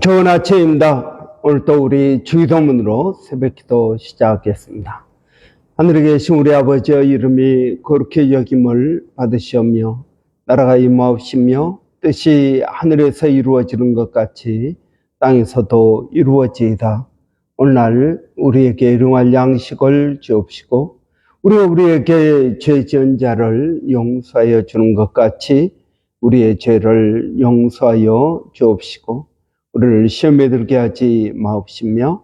좋은 아침입니다. 오늘 또 우리 주기도문으로 새벽 기도 시작하겠습니다. 하늘에 계신 우리 아버지의 이름이 그렇게 여김을 받으시오며 나라가 임하옵시며 뜻이 하늘에서 이루어지는 것 같이 땅에서도 이루어지이다. 오늘날 우리에게 일용할 양식을 주옵시고 우리가 우리에게 죄 지은 자를 용서하여 주는 것 같이 우리의 죄를 용서하여 주옵시고 우리를 시험에 들게 하지 마옵시며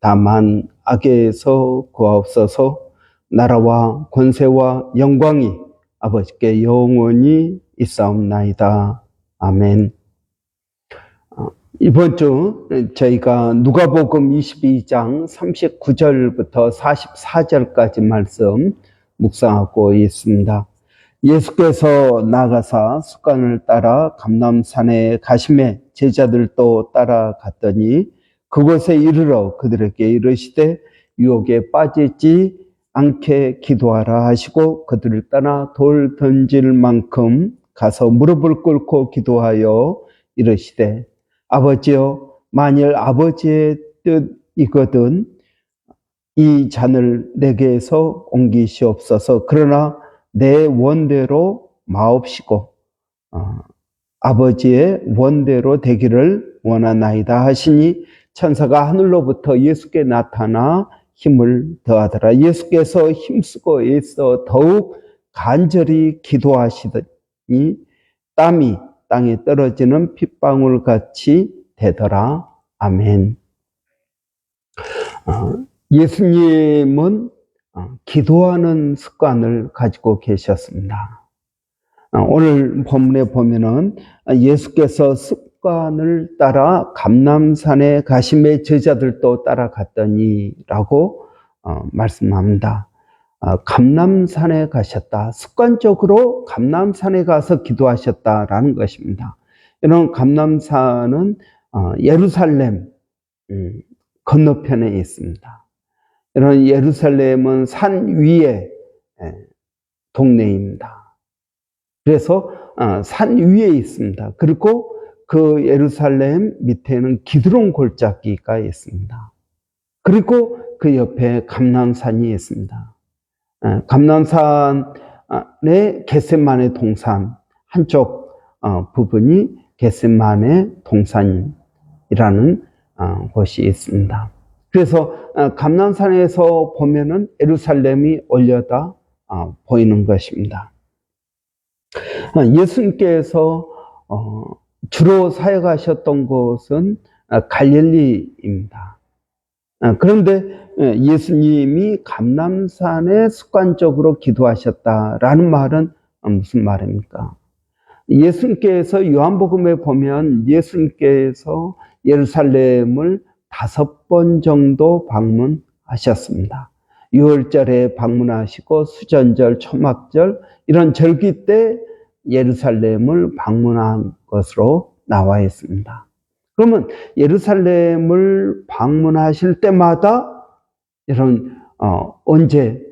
다만 악에서 구하옵소서 나라와 권세와 영광이 아버지께 영원히 있사옵나이다. 아멘. 어, 이번 주 저희가 누가복음 22장 39절부터 44절까지 말씀 묵상하고 있습니다. 예수께서 나가사 습관을 따라 감남산에 가심에 제자들도 따라갔더니 그곳에 이르러 그들에게 이르시되 유혹에 빠지지 않게 기도하라 하시고 그들을 떠나 돌 던질 만큼 가서 무릎을 꿇고 기도하여 이르시되 아버지여 만일 아버지의 뜻이거든 이 잔을 내게서 옮기시옵소서. 그러나 내 원대로 마옵시고 어, 아버지의 원대로 되기를 원하나이다 하시니 천사가 하늘로부터 예수께 나타나 힘을 더하더라. 예수께서 힘쓰고 있어 더욱 간절히 기도하시더니 땀이 땅에 떨어지는 핏방울 같이 되더라. 아멘. 어, 예수님은 어, 기도하는 습관을 가지고 계셨습니다. 어, 오늘 본문에 보면은 예수께서 습관을 따라 감남산에 가심의 제자들도 따라갔더니라고 어, 말씀합니다. 감남산에 가셨다. 습관적으로 감남산에 가서 기도하셨다라는 것입니다. 이런 감남산은 예루살렘 음, 건너편에 있습니다. 이런 예루살렘은 산 위에 동네입니다. 그래서 어, 산 위에 있습니다. 그리고 그 예루살렘 밑에는 기드론 골짜기가 있습니다. 그리고 그 옆에 감남산이 있습니다. 감남산의 게셋만의 동산 한쪽 어, 부분이 게셋만의 동산이라는 어, 곳이 있습니다. 그래서 감남산에서 보면은 예루살렘이 올려다 보이는 것입니다. 예수님께서 어, 주로 사역하셨던 곳은 갈릴리입니다. 그런데 예수님이 감남산에 습관적으로 기도하셨다라는 말은 무슨 말입니까? 예수님께서 요한복음에 보면 예수님께서 예루살렘을 다섯 번 정도 방문하셨습니다. 6월절에 방문하시고 수전절, 초막절 이런 절기 때 예루살렘을 방문한 것으로 나와 있습니다. 그러면 예루살렘을 방문하실 때마다 이런 어, 언제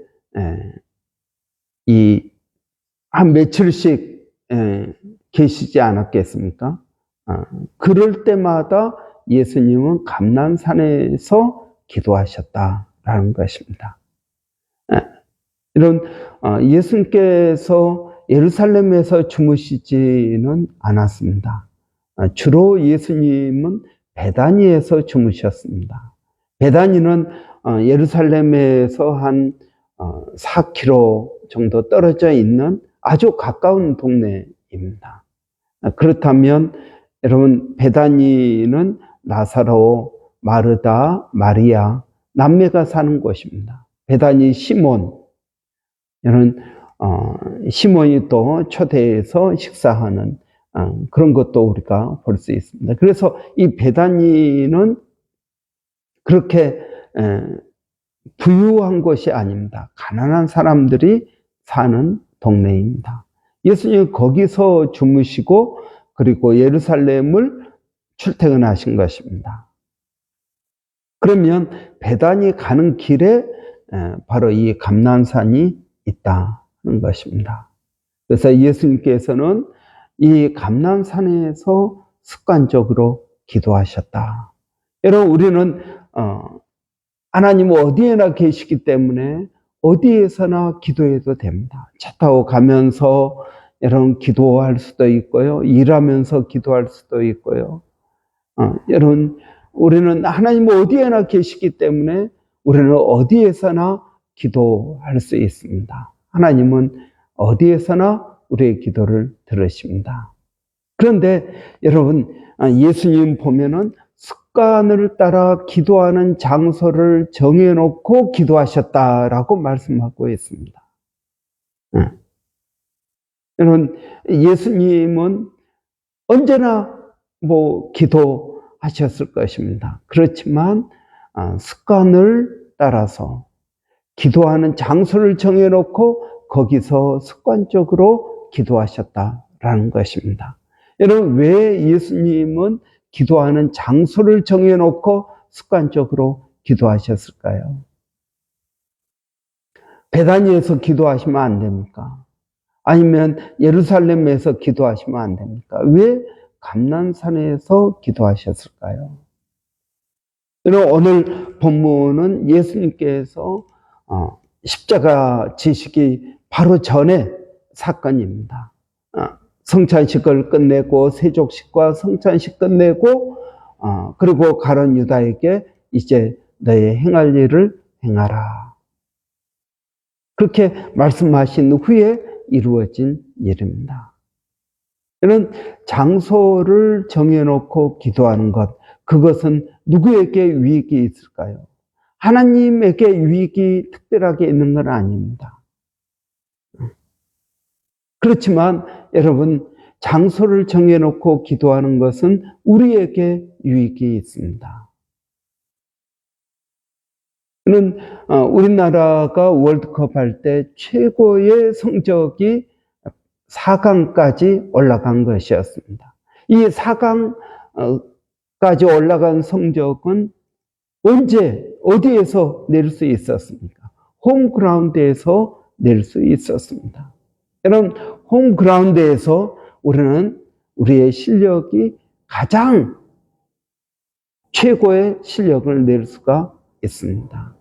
이한 며칠씩 에, 계시지 않았겠습니까? 어, 그럴 때마다 예수님은 감남산에서 기도하셨다라는 것입니다. 이런 어, 예수님께서 예루살렘에서 주무시지는 않았습니다. 아, 주로 예수님은 베다니에서 주무셨습니다. 베다니는 어, 예루살렘에서 한 4km 어, 정도 떨어져 있는 아주 가까운 동네입니다. 아, 그렇다면 여러분 베다니는 나사로, 마르다, 마리아 남매가 사는 곳입니다. 베다니 시몬 이런 어, 시몬이 또 초대해서 식사하는 어, 그런 것도 우리가 볼 수 있습니다. 그래서 이 베다니는 그렇게 에, 부유한 곳이 아닙니다. 가난한 사람들이 사는 동네입니다. 예수님 거기서 주무시고 그리고 예루살렘을 출퇴근하신 것입니다. 그러면 배단이 가는 길에 바로 이 감난산이 있다는 것입니다. 그래서 예수님께서는 이 감난산에서 습관적으로 기도하셨다. 여러분, 우리는, 어, 하나님 어디에나 계시기 때문에 어디에서나 기도해도 됩니다. 차 타고 가면서 여러분 기도할 수도 있고요. 일하면서 기도할 수도 있고요. 어, 여러분, 우리는 하나님 어디에나 계시기 때문에 우리는 어디에서나 기도할 수 있습니다. 하나님은 어디에서나 우리의 기도를 들으십니다. 그런데 여러분, 아, 예수님 보면은 습관을 따라 기도하는 장소를 정해놓고 기도하셨다라고 말씀하고 있습니다. 예. 여러분, 예수님은 언제나 뭐 기도하셨을 것입니다. 그렇지만 아, 습관을 따라서 기도하는 장소를 정해놓고 거기서 습관적으로 기도하셨다라는 것입니다. 여러분, 왜 예수님은 기도하는 장소를 정해놓고 습관적으로 기도하셨을까요? 베다니에서 기도하시면 안 됩니까? 아니면 예루살렘에서 기도하시면 안 됩니까? 왜 감난산에서 기도하셨을까요? 오늘 본문은 예수님께서 어, 십자가 지시기 바로 전에 사건입니다. 어, 성찬식을 끝내고 세족식과 성찬식 끝내고 어, 그리고 가론 유다에게 이제 너의 행할 일을 행하라. 그렇게 말씀하신 후에 이루어진 일입니다. 이런 장소를 정해놓고 기도하는 것, 그것은 누구에게 유익이 있을까요? 하나님에게 유익이 특별하게 있는 건 아닙니다. 그렇지만 여러분, 장소를 정해놓고 기도하는 것은 우리에게 유익이 있습니다. 는 어, 우리나라가 월드컵 할 때 최고의 성적이 4강까지 올라간 것이었습니다. 이 4강까지 올라간 성적은 언제 어디에서 낼 수 있었습니까? 홈그라운드에서 낼 수 있었습니다. 여러분 홈그라운드에서 우리는 우리의 실력이 가장 최고의 실력을 낼 수가 있습니다.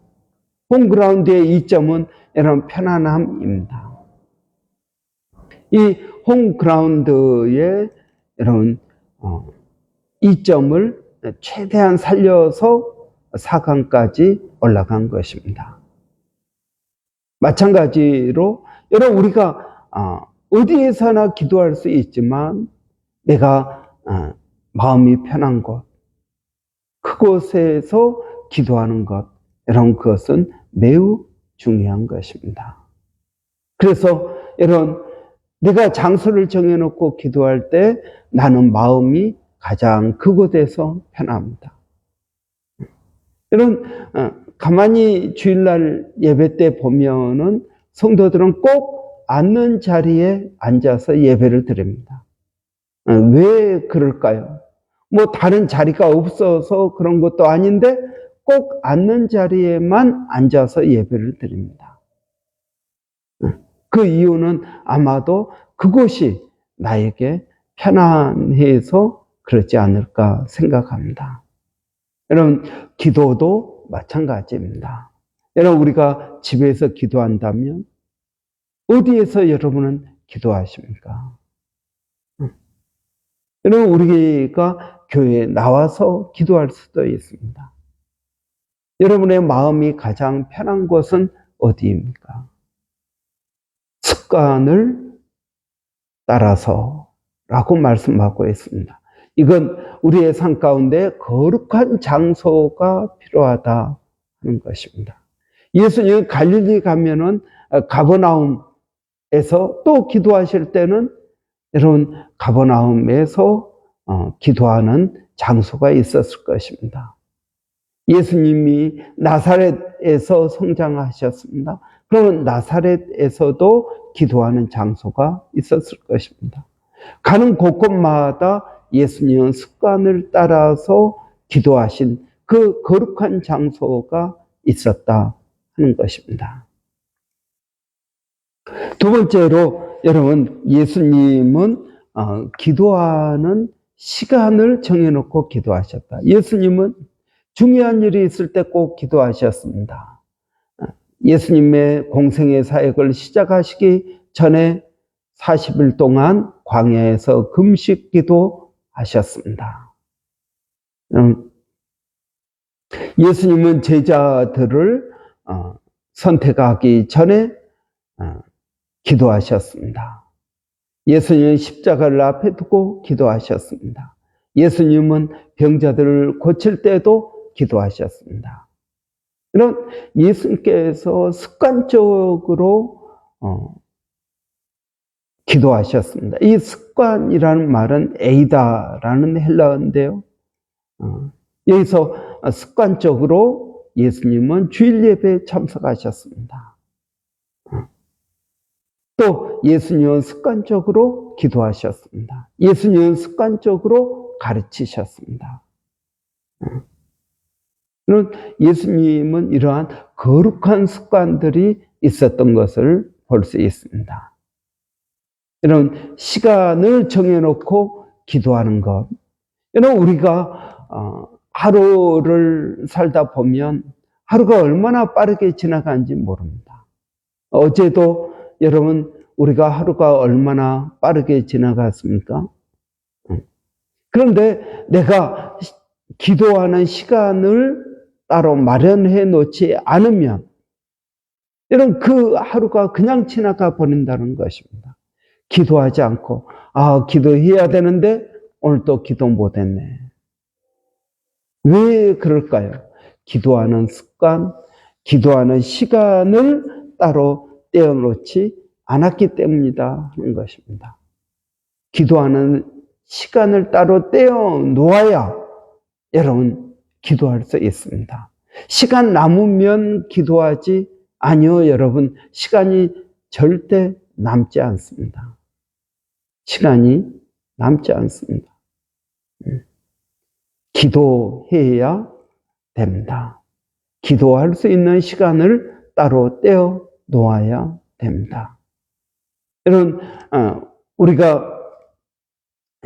홈그라운드의 이점은 여러분 편안함입니다. 이 홈그라운드의 여러분 어, 이점을 최대한 살려서 4강까지 올라간 것입니다. 마찬가지로 여러분 우리가 어, 어디에서나 기도할 수 있지만 내가 어, 마음이 편한 곳 그곳에서 기도하는 것 여러분 그것은 매우 중요한 것입니다. 그래서 여러 분 내가 장소를 정해놓고 기도할 때 나는 마음이 가장 그곳에서 편합니다. 여러분 어, 가만히 주일날 예배 때 보면은 성도들은 꼭 앉는 자리에 앉아서 예배를 드립니다. 어, 왜 그럴까요? 뭐 다른 자리가 없어서 그런 것도 아닌데 꼭 앉는 자리에만 앉아서 예배를 드립니다. 어, 그 이유는 아마도 그곳이 나에게 편안해서 그렇지 않을까 생각합니다. 여러분, 기도도 마찬가지입니다. 여러분, 우리가 집에서 기도한다면 어디에서 여러분은 기도하십니까? 여러분, 우리가 교회에 나와서 기도할 수도 있습니다. 여러분의 마음이 가장 편한 곳은 어디입니까? 습관을 따라서 라고 말씀하고 있습니다. 이건 우리의 삶 가운데 거룩한 장소가 필요하다 하는 것입니다. 예수님이 갈릴리 가면은 가버나움에서 또 기도하실 때는 여러분 가버나움에서 어, 기도하는 장소가 있었을 것입니다. 예수님이 나사렛에서 성장하셨습니다. 그러면 나사렛에서도 기도하는 장소가 있었을 것입니다. 가는 곳곳마다 예수님은 습관을 따라서 기도하신 그 거룩한 장소가 있었다 하는 것입니다. 두 번째로 여러분 예수님은 어, 기도하는 시간을 정해놓고 기도하셨다. 예수님은 중요한 일이 있을 때 꼭 기도하셨습니다. 예수님의 공생의 사역을 시작하시기 전에 40일 동안 광야에서 금식 기도 하셨습니다. 음, 예수님은 제자들을 어, 선택하기 전에 어, 기도하셨습니다. 예수님은 십자가를 앞에 두고 기도하셨습니다. 예수님은 병자들을 고칠 때도 기도하셨습니다. 이런 예수님께서 습관적으로 어, 기도하셨습니다. 이 습관이라는 말은 에이다라는 헬라어인데요. 어, 여기서 습관적으로 예수님은 주일 예배에 참석하셨습니다. 어, 또 예수님은 습관적으로 기도하셨습니다. 예수님은 습관적으로 가르치셨습니다. 어, 예수님은 이러한 거룩한 습관들이 있었던 것을 볼 수 있습니다. 이런 시간을 정해놓고 기도하는 것. 이런 우리가 어, 하루를 살다 보면 하루가 얼마나 빠르게 지나가는지 모릅니다. 어제도 여러분 우리가 하루가 얼마나 빠르게 지나갔습니까? 그런데 내가 기도하는 시간을 따로 마련해 놓지 않으면 이런 그 하루가 그냥 지나가 버린다는 것입니다. 기도하지 않고, 아, 기도해야 되는데 오늘 또 기도 못 했네. 왜 그럴까요? 기도하는 습관, 기도하는 시간을 따로 떼어놓지 않았기 때문이다 하는 것입니다. 기도하는 시간을 따로 떼어 놓아야 여러분 기도할 수 있습니다. 시간 남으면 기도하지 아니요 여러분 시간이 절대 남지 않습니다. 시간이 남지 않습니다. 음. 기도해야 됩니다. 기도할 수 있는 시간을 따로 떼어 놓아야 됩니다. 이런 어, 우리가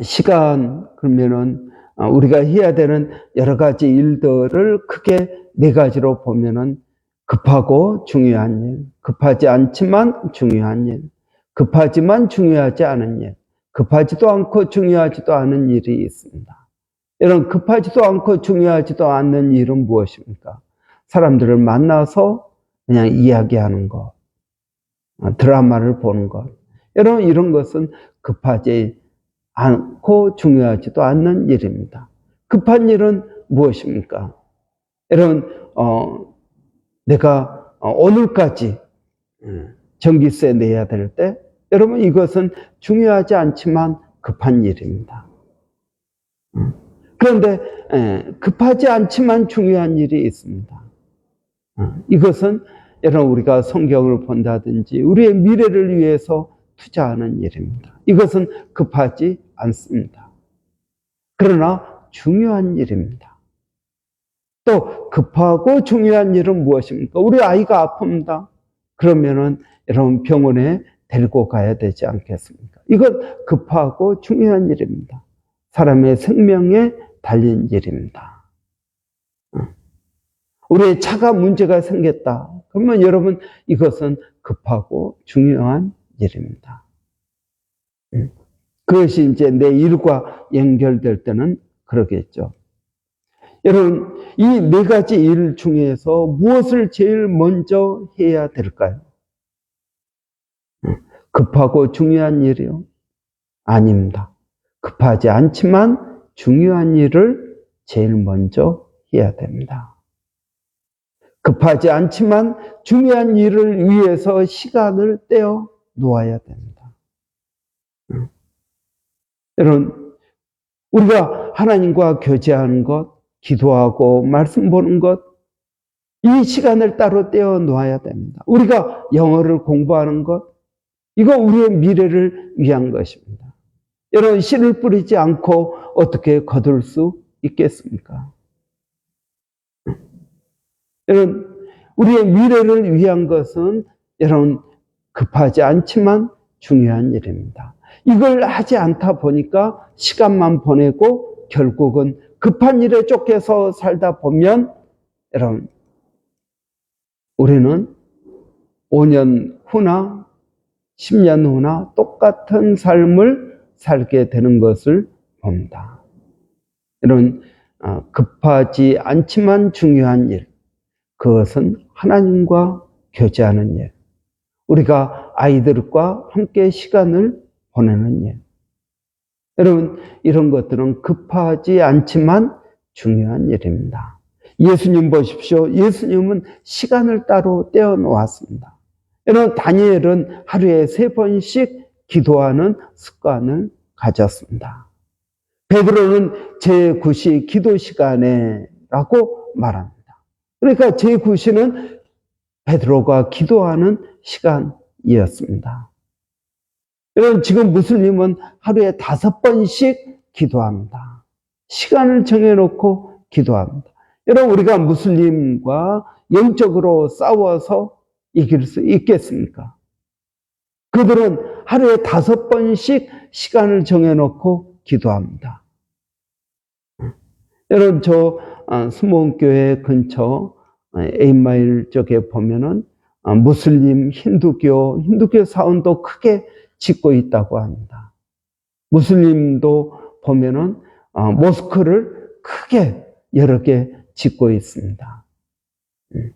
시간 그러면은 어, 우리가 해야 되는 여러 가지 일들을 크게 네 가지로 보면은 급하고 중요한 일, 급하지 않지만 중요한 일, 급하지만 중요하지 않은 일, 급하지도 않고 중요하지도 않은 일이 있습니다. 이런 급하지도 않고 중요하지도 않는 일은 무엇입니까? 사람들을 만나서 그냥 이야기하는 것, 어, 드라마를 보는 것. 이런, 이런 것은 급하지 않고 중요하지도 않는 일입니다. 급한 일은 무엇입니까? 여러분, 어, 내가 어, 오늘까지 음, 전기세 내야 될 때, 여러분 이것은 중요하지 않지만 급한 일입니다. 음. 그런데 급하지 않지만 중요한 일이 있습니다. 어, 이것은 여러분 우리가 성경을 본다든지 우리의 미래를 위해서 투자하는 일입니다. 이것은 급하지 않습니다. 그러나 중요한 일입니다. 또 급하고 중요한 일은 무엇입니까? 우리 아이가 아픕니다. 그러면은 여러분 병원에 데리고 가야 되지 않겠습니까? 이건 급하고 중요한 일입니다. 사람의 생명에 달린 일입니다. 우리의 차가 문제가 생겼다. 그러면 여러분 이것은 급하고 중요한 일입니다. 그것이 이제 내 일과 연결될 때는 그러겠죠. 여러분, 이 네 가지 일 중에서 무엇을 제일 먼저 해야 될까요? 급하고 중요한 일이요? 아닙니다. 급하지 않지만 중요한 일을 제일 먼저 해야 됩니다. 급하지 않지만 중요한 일을 위해서 시간을 떼어 놓아야 됩니다. 여러분, 우리가 하나님과 교제하는 것, 기도하고 말씀 보는 것, 이 시간을 따로 떼어 놓아야 됩니다. 우리가 영어를 공부하는 것, 이거 우리의 미래를 위한 것입니다. 여러분, 씨를 뿌리지 않고 어떻게 거둘 수 있겠습니까? 여러분, 우리의 미래를 위한 것은 여러분, 급하지 않지만 중요한 일입니다. 이걸 하지 않다 보니까 시간만 보내고 결국은 급한 일에 쫓겨서 살다 보면 여러분 우리는 5년 후나 10년 후나 똑같은 삶을 살게 되는 것을 봅니다. 이런 어, 급하지 않지만 중요한 일, 그것은 하나님과 교제하는 일, 우리가 아이들과 함께 시간을 보내는 일. 여러분, 이런 것들은 급하지 않지만 중요한 일입니다. 예수님 보십시오. 예수님은 시간을 따로 떼어 놓았습니다. 여러분, 다니엘은 하루에 세 번씩 기도하는 습관을 가졌습니다. 베드로는 제9시 기도 시간에라고 말합니다. 그러니까 제9시는 베드로가 기도하는 시간이었습니다. 여러분, 지금 무슬림은 하루에 다섯 번씩 기도합니다. 시간을 정해놓고 기도합니다. 여러분, 우리가 무슬림과 영적으로 싸워서 이길 수 있겠습니까? 그들은 하루에 다섯 번씩 시간을 정해놓고 기도합니다. 여러분, 저 어, 수목교회 근처 에임마일 쪽에 보면은 어, 무슬림, 힌두교, 힌두교 사원도 크게 짓고 있다고 합니다. 무슬림도 보면은 어, 모스크를 크게 여러 개 짓고 있습니다. 음.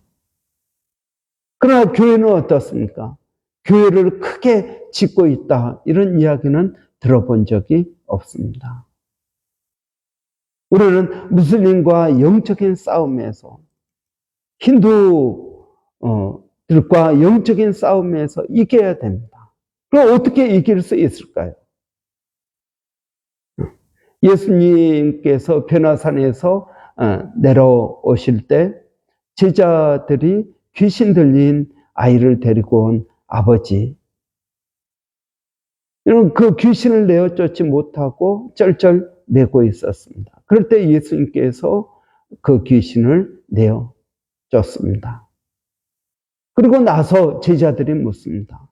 그러나 교회는 어떻습니까? 교회를 크게 짓고 있다. 이런 이야기는 들어본 적이 없습니다. 우리는 무슬림과 영적인 싸움에서 힌두들과 영적인 싸움에서 이겨야 됩니다. 그럼 어떻게 이길 수 있을까요? 예수님께서 변화산에서 어, 내려오실 때 제자들이 귀신 들린 아이를 데리고 온 아버지. 여러분, 그 귀신을 내어 쫓지 못하고 쩔쩔 매고 있었습니다. 그럴 때 예수님께서 그 귀신을 내어 쫓습니다. 그리고 나서 제자들이 묻습니다.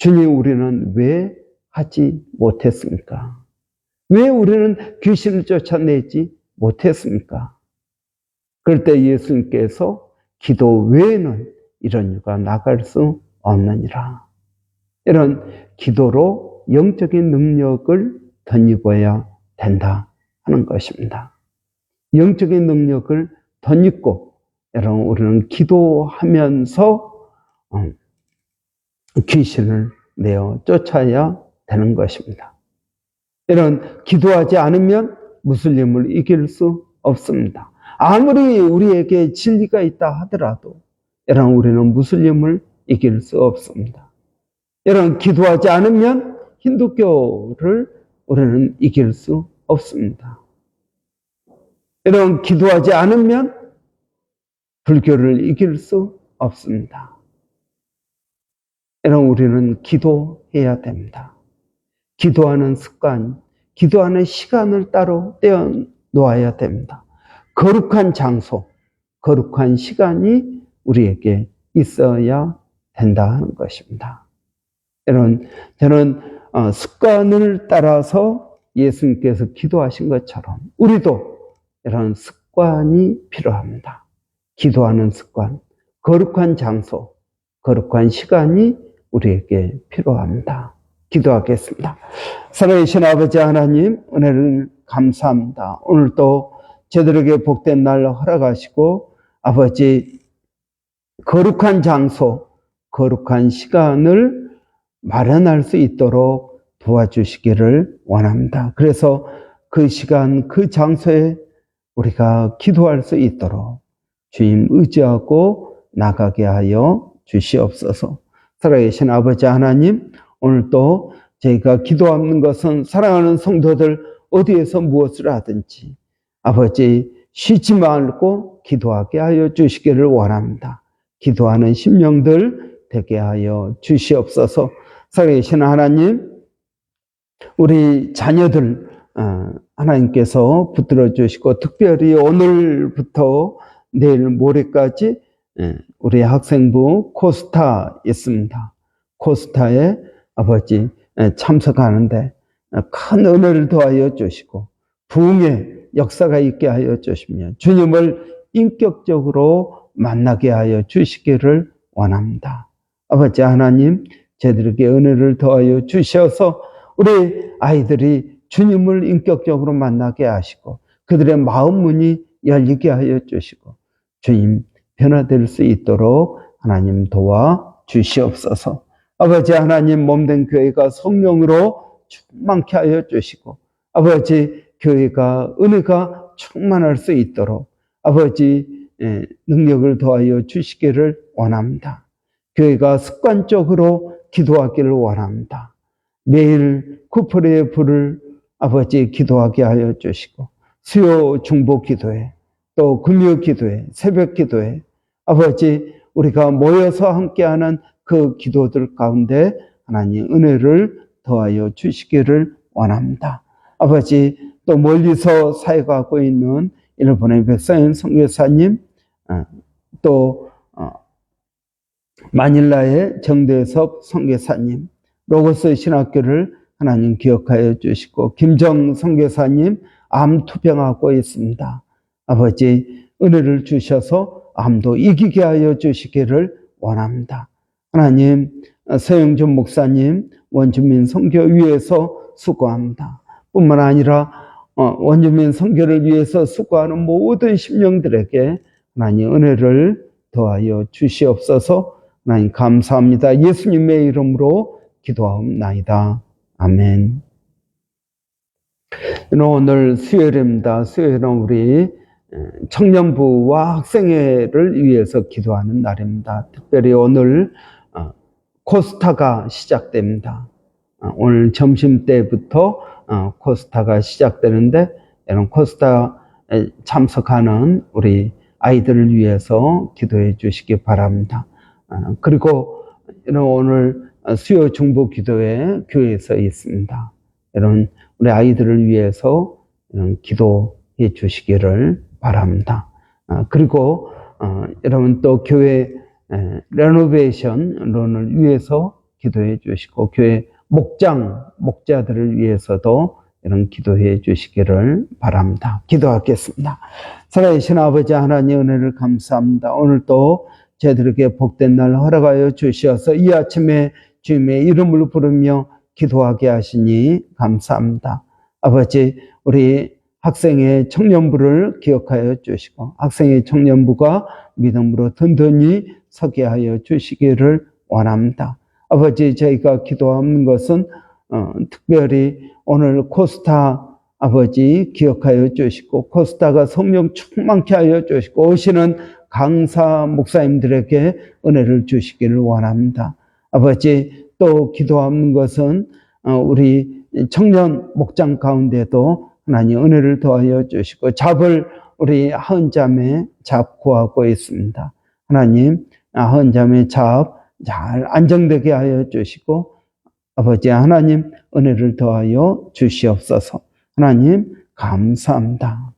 주님, 우리는 왜 하지 못했습니까? 왜 우리는 귀신을 쫓아내지 못했습니까? 그럴 때 예수님께서 기도 외에는 이런 유가 나갈 수 없느니라. 이런 기도로 영적인 능력을 덧입어야 된다 하는 것입니다. 영적인 능력을 덧입고 여러분 우리는 기도하면서 어, 귀신을 내어 쫓아야 되는 것입니다. 이런 기도하지 않으면 무슬림을 이길 수 없습니다. 아무리 우리에게 진리가 있다 하더라도 여러분 우리는 무슬림을 이길 수 없습니다. 여러분 기도하지 않으면 힌두교를 우리는 이길 수 없습니다. 여러분 기도하지 않으면 불교를 이길 수 없습니다. 여러분 우리는 기도해야 됩니다. 기도하는 습관, 기도하는 시간을 따로 떼어 놓아야 됩니다. 거룩한 장소, 거룩한 시간이 우리에게 있어야 된다 하는 것입니다. 여러분, 저는 어, 습관을 따라서 예수님께서 기도하신 것처럼 우리도 이런 습관이 필요합니다. 기도하는 습관, 거룩한 장소, 거룩한 시간이 우리에게 필요합니다. 기도하겠습니다. 살아계신 아버지 하나님, 은혜를 감사합니다. 오늘도 저들에게 복된 날 허락하시고, 아버지, 거룩한 장소, 거룩한 시간을 마련할 수 있도록 도와주시기를 원합니다. 그래서 그 시간, 그 장소에 우리가 기도할 수 있도록 주님 의지하고 나가게 하여 주시옵소서. 살아계신 아버지 하나님, 오늘 또 저희가 기도하는 것은 사랑하는 성도들 어디에서 무엇을 하든지 아버지 쉬지 말고 기도하게 하여 주시기를 원합니다. 기도하는 심령들 되게 하여 주시옵소서. 살아계신 하나님, 우리 자녀들 어, 하나님께서 붙들어 주시고 특별히 오늘부터 내일 모레까지 예, 우리 학생부 코스타 있습니다. 코스타에 아버지 에, 참석하는데 어, 큰 은혜를 더하여 주시고 부흥의 역사가 있게 하여 주시며 주님을 인격적으로 만나게 하여 주시기를 원합니다. 아버지 하나님, 저들에게 은혜를 더하여 주셔서 우리 아이들이 주님을 인격적으로 만나게 하시고 그들의 마음 문이 열리게 하여 주시고 주님 변화될 수 있도록 하나님 도와 주시옵소서. 아버지 하나님 몸된 교회가 성령으로 충만케 하여 주시고 아버지 교회가 은혜가 충만할 수 있도록 아버지 예, 능력을 더하여 주시기를 원합니다. 교회가 습관적으로 기도하기를 원합니다. 매일 쿠프레의 불을 아버지 기도하게 하여 주시고 수요 중보 기도회 또 금요 기도회 새벽 기도회 아버지 우리가 모여서 함께하는 그 기도들 가운데 하나님 은혜를 더하여 주시기를 원합니다. 아버지 또 멀리서 사역하고 있는 일본의 백사연 선교사님 어, 또 어, 마닐라의 정대섭 선교사님 로고스 신학교를 하나님 기억하여 주시고 김정 선교사님 암 투병하고 있습니다. 아버지 은혜를 주셔서 암도 이기게 하여 주시기를 원합니다. 하나님 서영준 목사님 원주민 선교 위해서 수고합니다. 뿐만 아니라 어, 원주민 선교를 위해서 수고하는 모든 심령들에게 하나님 은혜를 더하여 주시옵소서. 하나님 감사합니다. 예수님의 이름으로 기도하옵나이다. 아멘. 오늘 수요일입니다. 수요일은 우리 청년부와 학생회를 위해서 기도하는 날입니다. 특별히 오늘 어, 코스타가 시작됩니다. 어, 오늘 점심 때부터 어, 코스타가 시작되는데 이런 코스타에 참석하는 우리 아이들을 위해서 기도해 주시기 바랍니다. 그리고 오늘 수요 중보 기도회 교회에서 있습니다. 이런 우리 아이들을 위해서 기도해 주시기를 바랍니다. 그리고 여러분 또 교회 레노베이션론을 위해서 기도해 주시고 교회 목장 목자들을 위해서도 이런 기도해 주시기를 바랍니다. 기도하겠습니다. 살아계신 아버지 하나님 은혜를 감사합니다. 오늘 또 저희들에게 복된 날 허락하여 주시어서 이 아침에 주님의 이름을 부르며 기도하게 하시니 감사합니다. 아버지, 우리 학생의 청년부를 기억하여 주시고 학생의 청년부가 믿음으로 든든히 서게 하여 주시기를 원합니다. 아버지, 저희가 기도하는 것은 어, 특별히 오늘 코스타 아버지 기억하여 주시고 코스타가 성령 충만케 하여 주시고 오시는 강사 목사님들에게 은혜를 주시기를 원합니다. 아버지 또 기도하는 것은 어, 우리 청년 목장 가운데도 하나님 은혜를 더하여 주시고 잡을 우리 하은자매 잡 구하고 있습니다. 하나님 하은자매 잡 잘 안정되게 하여 주시고 아버지 하나님 은혜를 더하여 주시옵소서. 하나님 감사합니다.